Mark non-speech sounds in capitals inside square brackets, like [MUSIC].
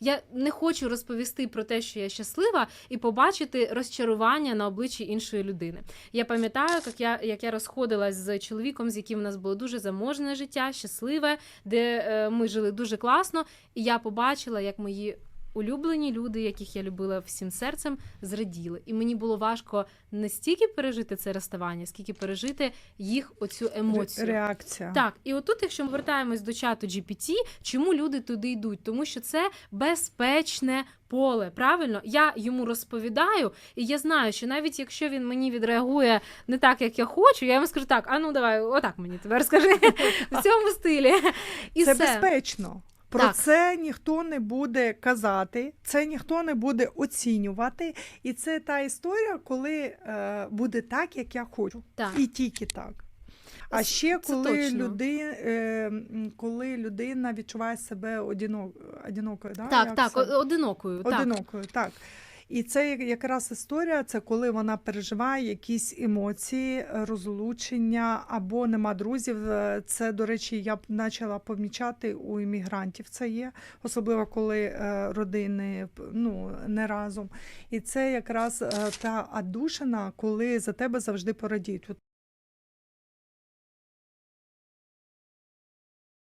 Я не хочу розповісти про те, що я щаслива, і побачити розчарування на обличчі іншої людини. Я пам'ятаю, як я, як я розходилась з чоловіком, з яким в нас було дуже заможне життя, щасливе, де е, ми жили дуже класно, і я побачила, як мої. Улюблені люди, яких я любила всім серцем, зраділи. І мені було важко не стільки пережити це розставання, скільки пережити їх оцю емоцію. Реакція. Так, і отут, якщо ми вертаємось до чату GPT, чому люди туди йдуть? Тому що це безпечне поле. Правильно, я йому розповідаю, і я знаю, що навіть якщо він мені відреагує не так, як я хочу, я йому скажу так: а ну давай, отак мені тепер скажи [LAUGHS] в цьому стилі. І це все. безпечно. Про Так. це ніхто не буде казати, це ніхто не буде оцінювати. І це та історія, коли е, буде так, як я хочу. Так. І тільки так. А ще Це коли, люди, е, коли людина відчуває себе одино, одинокою, да? Так, Як так, це? одинокою. Так. одинокою, так. І це якраз історія, це коли вона переживає якісь емоції, розлучення або нема друзів. Е, Це, до речі, я б почала помічати у іммігрантів. Це є, особливо коли е, родини ну, не разом. І це якраз е, та адушина, коли за тебе завжди порадіють.